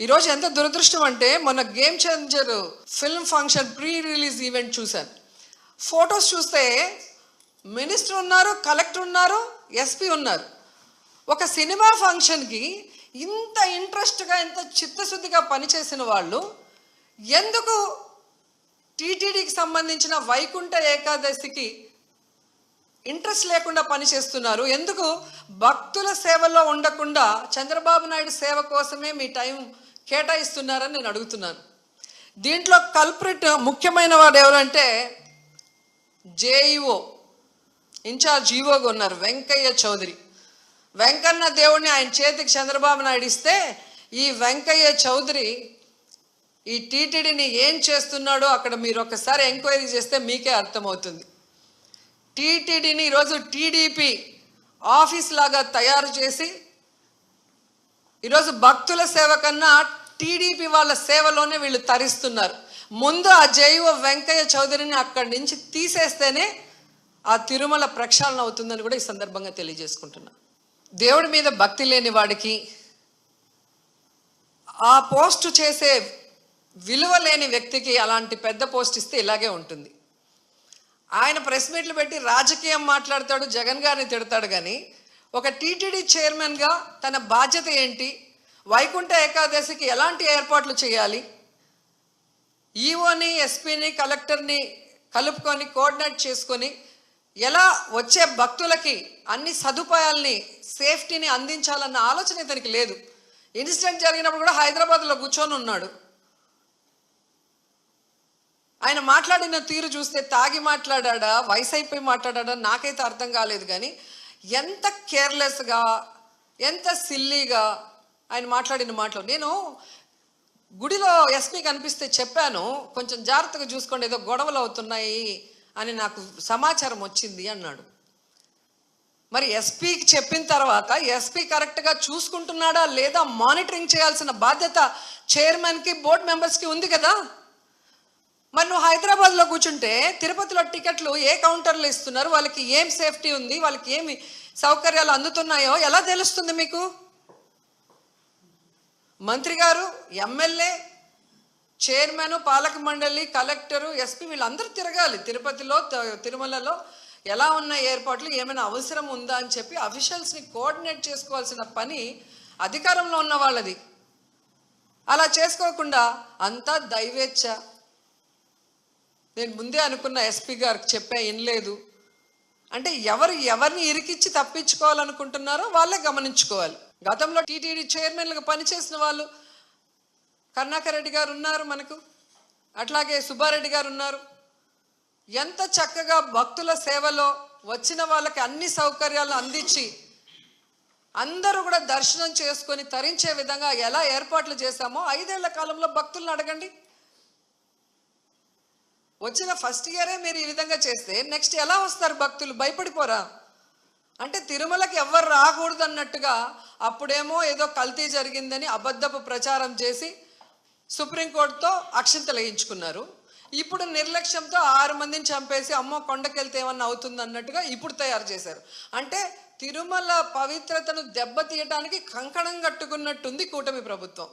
ఈరోజు ఎంత దురదృష్టం అంటే మన game changer film function pre release event చూశాను. ఫొటోస్ చూస్తే మినిస్టర్ ఉన్నారు కలెక్టర్ ఉన్నారు ఎస్పీ ఉన్నారు. ఒక సినిమా ఫంక్షన్కి ఇంత ఇంట్రెస్ట్గా ఇంత చిత్తశుద్ధిగా పనిచేసిన వాళ్ళు ఎందుకు టీటీడీకి సంబంధించిన వైకుంఠ ఏకాదశికి ఇంట్రెస్ట్ లేకుండా పనిచేస్తున్నారు ఎందుకు? భక్తుల సేవలో ఉండకుండా చంద్రబాబు నాయుడు సేవ కోసమే మీ టైం కేటాయిస్తున్నారని నేను అడుగుతున్నాను. దీంట్లో కల్ప్రిట్ ముఖ్యమైన వాడు ఎవరంటే జేఈఓ ఇన్ఛార్జ్ ఈఓగా ఉన్నారు వెంకయ్య చౌదరి. వెంకన్న దేవుడిని ఆయన చేతికి చంద్రబాబు నాయుడు ఇస్తే ఈ వెంకయ్య చౌదరి ఈ టీటీడీని ఏం చేస్తున్నాడో అక్కడ మీరు ఒకసారి ఎంక్వైరీ చేస్తే మీకే అర్థమవుతుంది. టీటీడీని ఈరోజు టీడీపీ ఆఫీస్ లాగా తయారు చేసి ఈరోజు భక్తుల సేవ కన్నా టీడీపీ వాళ్ళ సేవలోనే వీళ్ళు తరిస్తున్నారు. ముందు ఆ జైవ వెంకయ్య చౌదరిని అక్కడి నుంచి తీసేస్తేనే ఆ తిరుమల ప్రక్షాళన అవుతుందని కూడా ఈ సందర్భంగా తెలియజేసుకుంటున్నా. దేవుడి మీద భక్తి లేని వాడికి ఆ పోస్ట్ చేసే విలువ లేని వ్యక్తికి అలాంటి పెద్ద పోస్ట్ ఇస్తే ఇలాగే ఉంటుంది. ఆయన ప్రెస్ మీట్లు పెట్టి రాజకీయం మాట్లాడతాడు జగన్ గారిని తిడతాడు కానీ ఒక టీటీడీ చైర్మన్గా తన బాధ్యత ఏంటి? వైకుంఠ ఏకాదశికి ఎలాంటి ఏర్పాట్లు చేయాలి? ఈఓని ఎస్పీని కలెక్టర్ని కలుపుకొని కోఆర్డినేట్ చేసుకొని ఎలా వచ్చే భక్తులకి అన్ని సదుపాయాల్ని సేఫ్టీని అందించాలన్న ఆలోచన ఇతనికి లేదు. ఇన్సిడెంట్ జరిగినప్పుడు కూడా హైదరాబాద్లో కూర్చొని ఉన్నాడు. ఆయన మాట్లాడిన తీరు చూస్తే తాగి మాట్లాడా వయసు అయిపోయి మాట్లాడా నాకైతే అర్థం కాలేదు కానీ ఎంత కేర్లెస్గా ఎంత సిల్లీగా ఆయన మాట్లాడిన మాటలు. నేను గుడిలో ఎస్పీ కనిపిస్తే చెప్పాను కొంచెం జాగ్రత్తగా చూసుకోండి ఏదో గొడవలు అవుతున్నాయి అని నాకు సమాచారం వచ్చింది అన్నాడు. మరి ఎస్పీకి చెప్పిన తర్వాత ఎస్పీ కరెక్ట్గా చూసుకుంటున్నాడా లేదా మానిటరింగ్ చేయాల్సిన బాధ్యత చైర్మన్కి బోర్డు మెంబర్స్కి ఉంది కదా? మరి నువ్వు హైదరాబాద్లో కూర్చుంటే తిరుపతిలో టికెట్లు ఏ కౌంటర్లో ఇస్తున్నారు? వాళ్ళకి ఏం సేఫ్టీ ఉంది? వాళ్ళకి ఏమి సౌకర్యాలు అందుతున్నాయో? ఎలా తెలుస్తుంది మీకు? మంత్రి గారు ఎమ్మెల్యే చైర్మన్ పాలక మండలి కలెక్టరు ఎస్పీ వీళ్ళందరూ తిరగాలి. తిరుపతిలో తిరుమలలో ఎలా ఉన్న ఏర్పాట్లు ఏమైనా అవసరం ఉందా అని చెప్పి అఫీషియల్స్ని కోఆర్డినేట్ చేసుకోవాల్సిన పని అధికారంలో ఉన్న వాళ్ళది. అలా చేసుకోకుండా అంతా దైవేచ్ఛ. నేను ముందే అనుకున్న ఎస్పీ గారికి చెప్పా వినలేదు అంటే ఎవరు ఎవరిని ఇరికిచ్చి తప్పించుకోవాలనుకుంటున్నారో వాళ్ళే గమనించుకోవాలి. గతంలో టీటీడీ చైర్మన్లుగా పనిచేసిన వాళ్ళు కర్ణాకర్ రెడ్డి గారు ఉన్నారు మనకు అట్లాగే సుబ్బారెడ్డి గారు ఉన్నారు. ఎంత చక్కగా భక్తుల సేవలో వచ్చిన వాళ్ళకి అన్ని సౌకర్యాలు అందించి అందరూ కూడా దర్శనం చేసుకొని తరించే విధంగా ఎలా ఏర్పాట్లు చేశామో ఐదేళ్ళ కాలంలో భక్తులను అడగండి. వచ్చిన ఫస్ట్ ఇయరే మీరు ఈ విధంగా చేస్తే నెక్స్ట్ ఎలా వస్తారు భక్తులు? భయపడిపోరా? అంటే తిరుమలకి ఎవ్వరు రాకూడదు అన్నట్టుగా అప్పుడేమో ఏదో కల్తీ జరిగిందని అబద్ధపు ప్రచారం చేసి సుప్రీంకోర్టుతో అక్షింతలు వేయించుకున్నారు ఇప్పుడు నిర్లక్ష్యంతో ఆరు మందిని చంపేసి అమ్మో కొండకెళ్తే ఏమన్నా అవుతుంది అన్నట్టుగా ఇప్పుడు తయారు చేశారు. అంటే తిరుమల పవిత్రతను దెబ్బతీయటానికి కంకణం కట్టుకున్నట్టుంది కూటమి ప్రభుత్వం.